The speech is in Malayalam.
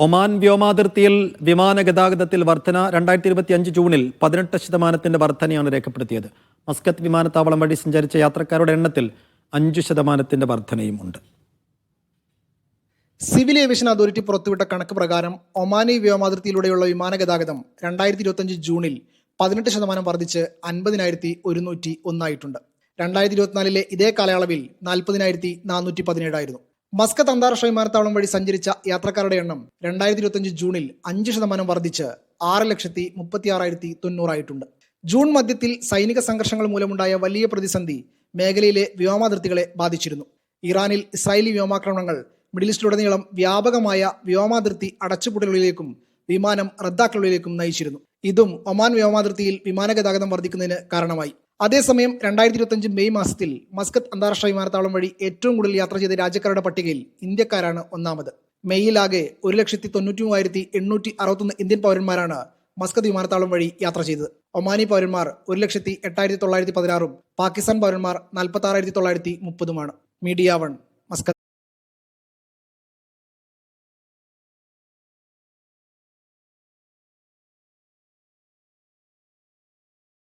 ഒമാൻ വ്യോമാതിർത്തിയിൽ വിമാന ഗതാഗതത്തിൽ വർധന രണ്ടായിരത്തി ഇരുപത്തി അഞ്ച് ജൂണിൽ പതിനെട്ട് ശതമാനത്തിന്റെ വർധനയാണ് രേഖപ്പെടുത്തിയത്. മസ്കത്ത് വിമാനത്താവളം വഴി സഞ്ചരിച്ച യാത്രക്കാരുടെ എണ്ണത്തിൽ അഞ്ചു ശതമാനത്തിന്റെ വർധനയും ഉണ്ട് സിവിൽ ഏവിയേഷൻ അതോറിറ്റി പുറത്തുവിട്ട കണക്ക് പ്രകാരം ഒമാനി വ്യോമാതിർത്തിയിലൂടെയുള്ള വിമാന ഗതാഗതം രണ്ടായിരത്തി ഇരുപത്തഞ്ച് ജൂണിൽ പതിനെട്ട് ശതമാനം വർദ്ധിച്ച് അൻപതിനായിരത്തി ഒരുന്നൂറ്റി ഒന്നായിട്ടുണ്ട് രണ്ടായിരത്തി ഇരുപത്തിനാലിലെ ഇതേ കാലയളവിൽ നാൽപ്പതിനായിരത്തി നാനൂറ്റി പതിനേഴായിരുന്നു മസ്കത്ത് അന്താരാഷ്ട്ര വിമാനത്താവളം വഴി സഞ്ചരിച്ച യാത്രക്കാരുടെ എണ്ണം രണ്ടായിരത്തി ഇരുപത്തഞ്ച് ജൂണിൽ അഞ്ച് ശതമാനം വർദ്ധിച്ച് ആറ് ലക്ഷത്തി മുപ്പത്തി ആറായിരത്തി തൊണ്ണൂറായിട്ടുണ്ട്. ജൂൺ മധ്യത്തിൽ സൈനിക സംഘർഷങ്ങൾ മൂലമുണ്ടായ വലിയ പ്രതിസന്ധി മേഖലയിലെ വ്യോമാതിർത്തികളെ ബാധിച്ചിരുന്നു. ഇറാനിൽ ഇസ്രായേലി വ്യോമാക്രമണങ്ങൾ മിഡിൽ ഈസ്റ്റിലുടനീളം വ്യാപകമായ വ്യോമാതിർത്തി അടച്ചുപൂട്ടലുകളിലേക്കും വിമാനം റദ്ദാക്കലുകളിലേക്കും നയിച്ചിരുന്നു. ഇതും ഒമാൻ വ്യോമാതിർത്തിയിൽ വിമാന ഗതാഗതം വർദ്ധിക്കുന്നതിന് കാരണമായി. അതേസമയം രണ്ടായിരത്തി ഇരുപത്തഞ്ച് മെയ് മാസത്തിൽ മസ്കത്ത് അന്താരാഷ്ട്ര വിമാനത്താവളം വഴി ഏറ്റവും കൂടുതൽ യാത്ര ചെയ്ത രാജ്യക്കാരുടെ പട്ടികയിൽ ഇന്ത്യക്കാരാണ് ഒന്നാമത്. മെയ്യിലാകെ ഒരു ലക്ഷത്തി തൊണ്ണൂറ്റി മൂവായിരത്തി എണ്ണൂറ്റി അറുപത്തൊന്ന് ഇന്ത്യൻ പൗരന്മാരാണ് മസ്കത്ത് വിമാനത്താവളം വഴി യാത്ര ചെയ്തത്. ഒമാനി പൗരന്മാർ ഒരു ലക്ഷത്തി എട്ടായിരത്തി തൊള്ളായിരത്തി പതിനാറും പാകിസ്ഥാൻ പൗരന്മാർ നാൽപ്പത്തി ആറായിരത്തി തൊള്ളായിരത്തി മുപ്പതുമാണ്. Media one Muscat.